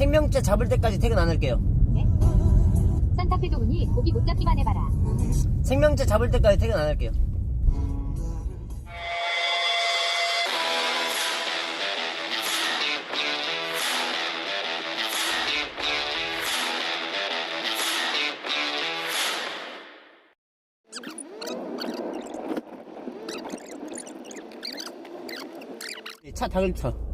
생명체 잡을 때까지 퇴근 안 할게요. 산타페 도훈이 고기 못 잡기만 해봐라. 생명체 잡을 때까지 퇴근 안 할게요. 차 다글차.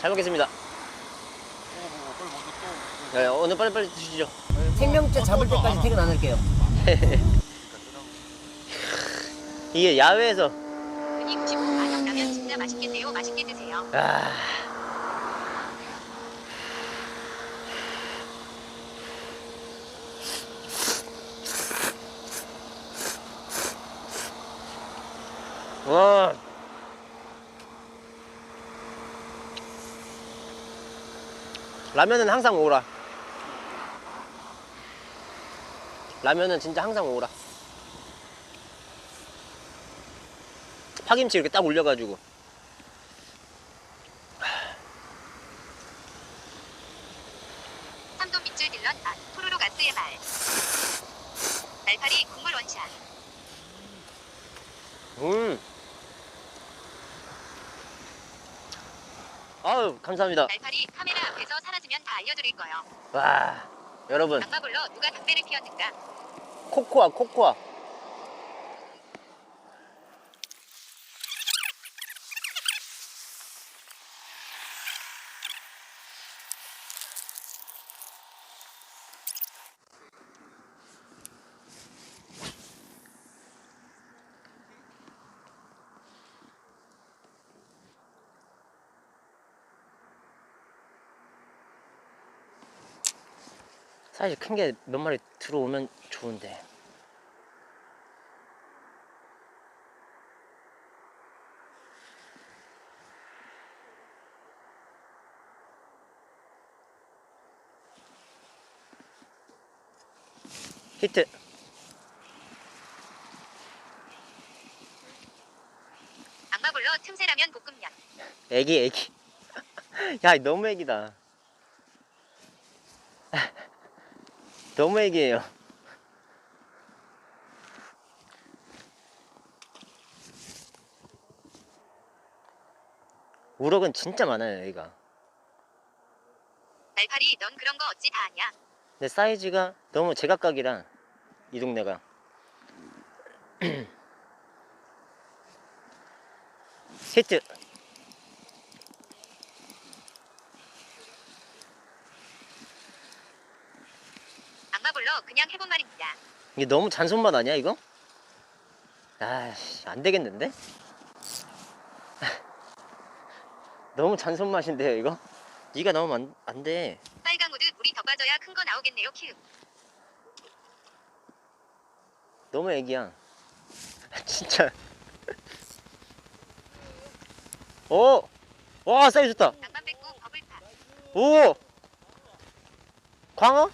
잘 먹겠습니다. 네, 오늘 빨리빨리 드시죠. 생명체 잡을 때까지 퇴근 안 할게요. 이게 야외에서 흔히 95 만원 라면 진짜 맛있겠네요. 맛있게 드세요. 아. 와. 라면은 항상 오라. 라면은 진짜 항상 오라. 파김치 이렇게 딱 올려가지고. 삼돈 밑줄 딜런 아 토로로 가스의 말. 날파리 국물 원샷. 음. 아유, 감사합니다. 날파리 카메라 앞에서 사 라지면 다 알려드릴 거요. 와, 여러분, 악마 불러 누가 담배를 피웠는가? 코코아, 코코아. 사실 큰 게 몇 마리 들어오면 좋은데. 히트. 악마 불러 틈새라면 볶음면. 애기, 애기. 야, 너무 애기다. 너무 애기예요. 우럭은 진짜 많아요, 여기가. 날파리 넌 그런 거 어찌 다 아냐? 근데 사이즈가 너무 제각각이라 이 동네가 히트 악마 불러 그냥 해본 말입니다. 이게 너무 잔손맛 아니야 이거? 아씨 안 되겠는데? 너무 잔손맛인데요 이거? 네가 나오면 안, 안 돼. 빨강 우드 물이 더 빠져야 큰 거 나오겠네요. 키읔. 너무 애기야. 진짜. 오! 와 사이즈 좋다. 오! 광어?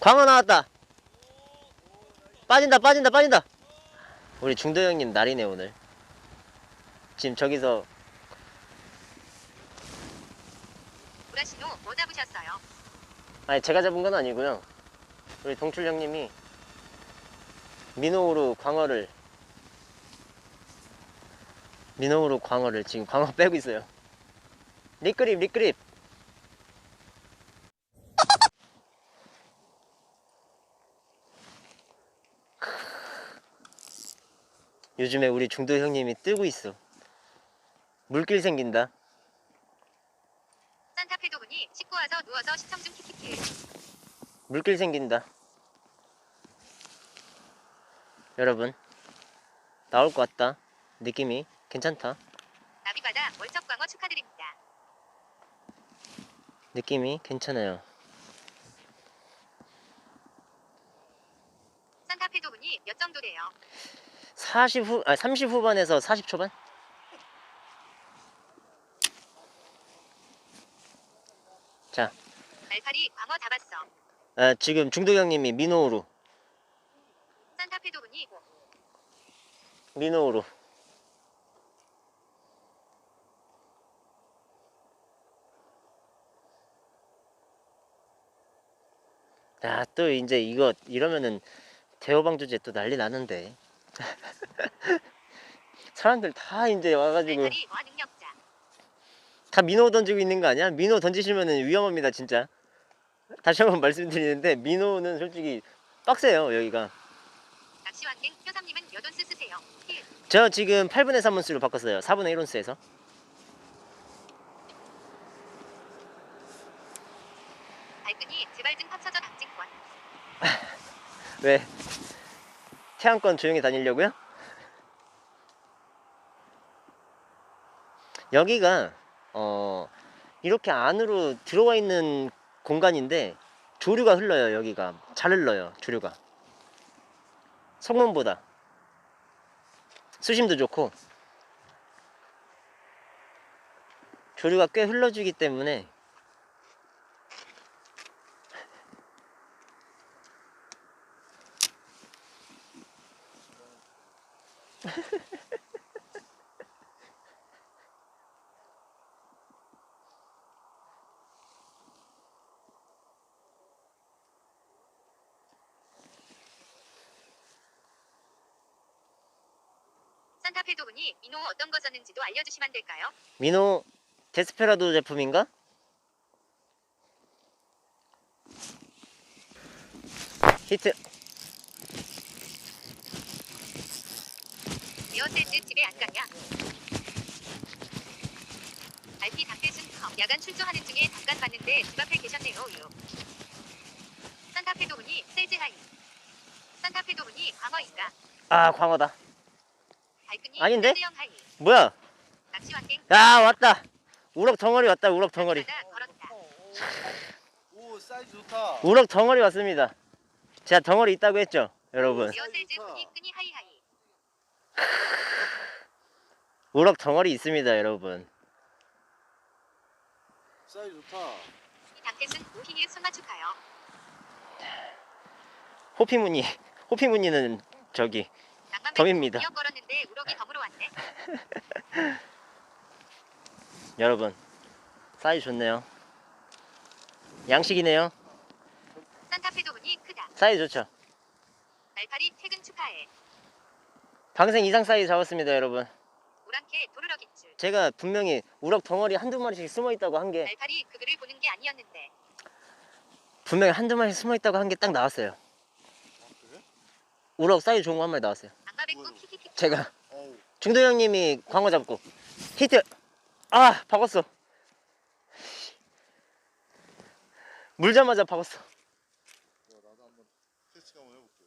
광어 나왔다. 빠진다, 빠진다, 빠진다. 우리 중도 형님 날이네 오늘. 지금 저기서 뭐 잡으셨어요? 아니 제가 잡은 건 아니고요. 우리 동출 형님이 민호으로 광어를 민호으로 광어를 지금 광어 빼고 있어요. 리그립, 리그립. 요즘에 우리 중도 형님이 뜨고 있어. 물길 생긴다. 산타페 도군이 씻고 와서 누워서 시청 중 키키키. 물길 생긴다. 여러분, 나올 것 같다. 느낌이 괜찮다. 나비바다 월척광어 축하드립니다. 느낌이 괜찮아요. 산타페 도군이 몇 정도래요? 40 후, 아, 30 후반에서 40 초반? 말파리 광어 잡았어. 아, 지금 중도 형님이 민호로 산타페 도분이 민호로 야, 또 이제 이거 이러면은 대호방 주제 또 난리 나는데. 사람들 다 이제 와가지고. 다 민호 던지고 있는 거 아니야? 민호 던지시면은 위험합니다, 진짜. 다시 한번 말씀드리는데 민호는 솔직히 빡세요, 여기가. 낚시 완갱 효삼님은 몇 온스 쓰세요. 힐. 저 지금 8분의 3온스로 바꿨어요. 4분의 1온스에서. 발끈이 제발 좀 합쳐져 당직권. 왜? 태양권 조용히 다니려고요? 여기가 어 이렇게 안으로 들어와 있는 공간인데 조류가 흘러요 여기가. 잘 흘러요 조류가. 성문보다. 수심도 좋고. 조류가 꽤 흘러주기 때문에 산타페 도분이 민호 어떤 거 썼는지도 알려주시면 안 될까요? 미노 데스페라도 제품인가? 히트 에어셀즈 집에 안 가냐? 알피 닭대순 컵 야간 출조하는 중에 잠깐 봤는데 집 앞에 계셨네요. 요. 산타페 도분이 셀즈 하이. 산타페 도분이 광어인가? 아 광어다 발끈이 아닌데? 하이. 뭐야 낚시 완갱 야 왔다 우럭 덩어리 왔다 우럭 덩어리 다 걸었다. 오 사이즈 좋다. 우럭 덩어리 왔습니다 제가 덩어리 있다고 했죠 여러분 끈이 하이하이. 우럭 덩어리 있습니다 여러분 사이즈 좋다. 이 닭대순 오히려 손 맞출까요? 호피무늬 호피무늬는 저기 덤입니다. 기억 걸었는데 우럭이 덤으로 왔네. 여러분 사이즈 좋네요 양식이네요 산타페 도분이 크다. 사이즈 좋죠 말파리 퇴근 축하해. 방생 이상 사이즈 잡았습니다 여러분 오랑캐 도르럭 인 줄. 제가 분명히 우럭 덩어리 한두 마리씩 숨어 있다고 한게 말파리 그 글을 보는 게 아니었는데. 분명히 한두 마리 숨어 있다고 한 게 딱 나왔어요 아 그래? 우럭 사이즈 좋은 거 한 마리 나왔어요 악마백구 키키키. 제가 어우 중도 형님이 광어 잡고 히트 아 박았어 물자마자 박았어 야, 나도 한번 테스팅 한번 해볼게.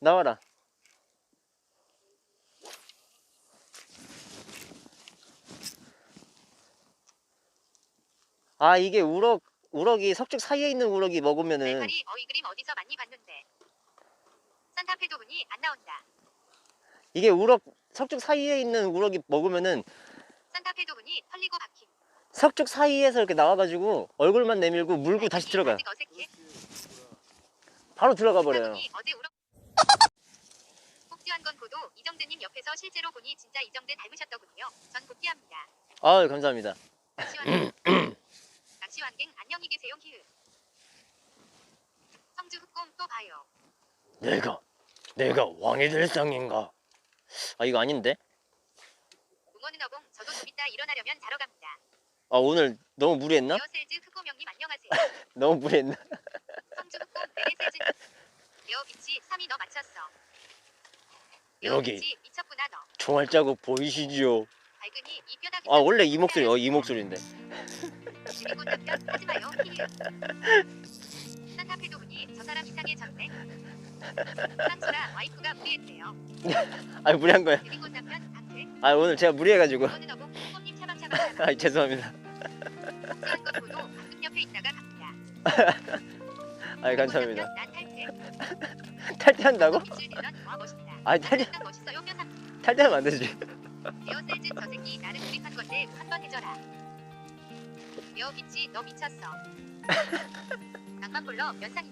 나와라 아 이게 우럭 우럭이 석죽 사이에 있는 우럭이 먹으면은 말파리 어이 그림 어디서 많이 봤는데. 산타페 도분이 안 나온다. 이게 우럭 석죽 사이에 있는 우럭이 먹으면은 산타페 도분이 털리고 박힘. 석죽 사이에서 이렇게 나와가지고 얼굴만 내밀고 물고 다시 들어가요 아직 어색해. 바로 들어가 버려요 도분이 어제 우럭. 복귀한 건 고도 이정재님 옆에서 실제로 보니 진짜 이정재 닮으셨더군요. 전 복귀합니다. 아유 감사합니다 시완갱 안녕히 계세요 히읗 성주 흑곰 또 봐요. 내가 내가 왕이 될 상인가? 아 이거 아닌데? 웅어는 어봉 저도 좀 이따 일어나려면 자러 갑니다. 아 오늘 너무 무리했나? 에어셀즈 흑곰 형님 안녕하세요. 너무 무리했나? 성주 흑곰 네네셀즈. 에어비치 3위 너 맞췄어. 여기. 에어비치 미쳤구나 너. 총알 자국 이 뼈다귀 아 원래 이 목소리 어이 목소리인데 재밌고 답변 하지 마요 히읗 산타페 도분이 저 사람 이상해 졌네 쌍소라 와이프가 무리했대요. 아 무리한 거야. 답변 아 오늘 제가 무리해가지고. 차박차박 아 죄송합니다. 옆에 있다가 갑니다. 아 감사합니다. 난 탈퇴. 탈퇴한다고? 와 멋있다. 아니, 탈퇴- 멋있어요? 탈퇴하면 안 되지. 에어셀즈 저 새끼 나를 조립한 건데 한번 해줘라 여기치 너 미쳤어. 낭만 볼러 면상